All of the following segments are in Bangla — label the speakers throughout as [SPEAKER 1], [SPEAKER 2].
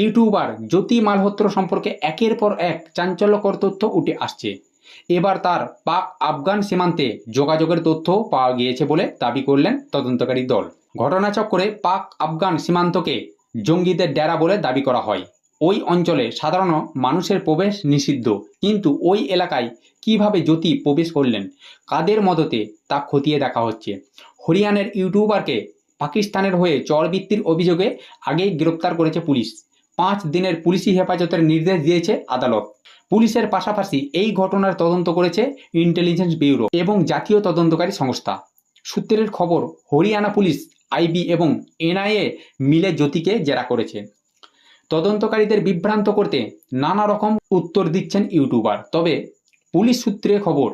[SPEAKER 1] ইউটিউবার জ্যোতি মালহোত্র সম্পর্কে একের পর এক চাঞ্চল্যকর তথ্য উঠে আসছে। এবার তার পাক আফগান সীমান্তে যোগাযোগের তথ্য পাওয়া গিয়েছে বলে দাবি করলেন তদন্তকারী দল। ঘটনাচক্রে পাক আফগান সীমান্তকে জঙ্গিদের ডেরা বলে দাবি করা হয়। ওই অঞ্চলে সাধারণ মানুষের প্রবেশ নিষিদ্ধ, কিন্তু ওই এলাকায় কীভাবে জ্যোতি প্রবেশ করলেন, কাদের মদতে তা খতিয়ে দেখা হচ্ছে? হরিয়ানের ইউটিউবারকে পাকিস্তানের হয়ে চরবৃত্তির অভিযোগে আগেই গ্রেপ্তার করেছে পুলিশ। পাঁচ দিনের পুলিশি হেফাজতের নির্দেশ দিয়েছে আদালত। পুলিশের পাশাপাশি এই ঘটনার তদন্ত করেছে ইন্টেলিজেন্স ব্যুরো এবং জাতীয় তদন্তকারী সংস্থা। সূত্রের খবর, হরিয়ানা পুলিশ, আইবি এবং এনআইএ মিলে জ্যোতিকে জেরা করেছে। তদন্তকারীদের বিভ্রান্ত করতে নানা রকম উত্তর দিচ্ছেন ইউটিউবার। তবে পুলিশ সূত্রে খবর,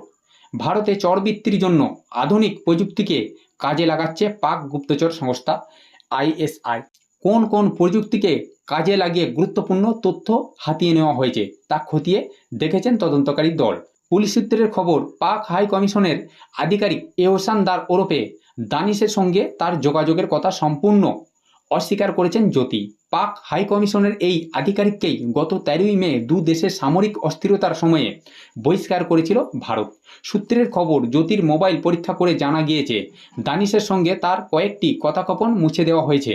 [SPEAKER 1] ভারতে চরবৃত্তির জন্য আধুনিক প্রযুক্তিকে কাজে লাগাচ্ছে পাক গুপ্তচর সংস্থা আইএসআই। কোন কোন প্রযুক্তিকে কাজে লাগিয়ে গুরুত্বপূর্ণ তথ্য হাতিয়ে নেওয়া হয়েছে। তা খতিয়ে দেখেছেন তদন্তকারী দল। পুলিশ সূত্রের খবর, পাক হাই কমিশনের আধিকারিক এহসান দার ওরফে দানিশের সঙ্গে তার যোগাযোগের কথা সম্পূর্ণ অস্বীকার করেছেন জ্যোতি। পাক হাই কমিশনের এই আধিকারিককেই গত তেরোই মে দু দেশের সামরিক অস্থিরতার সময়ে বহিষ্কার করেছিল ভারত। সূত্রের খবর, জ্যোতির মোবাইল পরীক্ষা করে জানা গিয়েছে, দানিশের সঙ্গে তার কয়েকটি কথাকপন মুছে দেওয়া হয়েছে।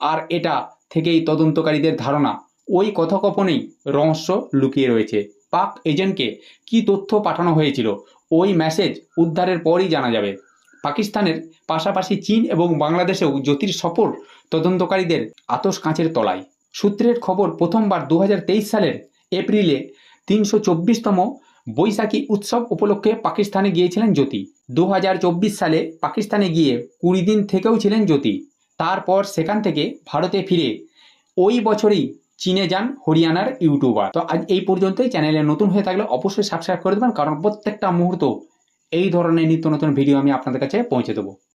[SPEAKER 1] আর এটা থেকেই তদন্তকারীদের ধারণা, ওই কথোপকথনেই রহস্য লুকিয়ে রয়েছে। পাক এজেন্টকে কী তথ্য পাঠানো হয়েছিল, ওই মেসেজ উদ্ধারের পরই জানা যাবে। পাকিস্তানের পাশাপাশি চীন এবং বাংলাদেশেও জ্যোতির সফর তদন্তকারীদের আতস কাঁচের তলায়। সূত্রের খবর, প্রথমবার দু হাজার তেইশ সালের এপ্রিলে তিনশো চব্বিশতম বৈশাখী উৎসব উপলক্ষে পাকিস্তানে গিয়েছিলেন জ্যোতি। দু হাজার চব্বিশ সালে পাকিস্তানে গিয়ে কুড়ি দিন থেকেও ছিলেন জ্যোতি। তারপর সেখান থেকে ভারতে ফিরে ওই বছরেই চীনে যান হরিয়ানার ইউটিউবার। তো আজ এই পর্যন্তই। চ্যানেলে নতুন হয়ে থাকলে অবশ্যই সাবস্ক্রাইব করে দেবেন, কারণ প্রত্যেকটা মুহূর্ত এই ধরনের নিত্য নতুন ভিডিও আমি আপনাদের কাছে পৌঁছে দেবো।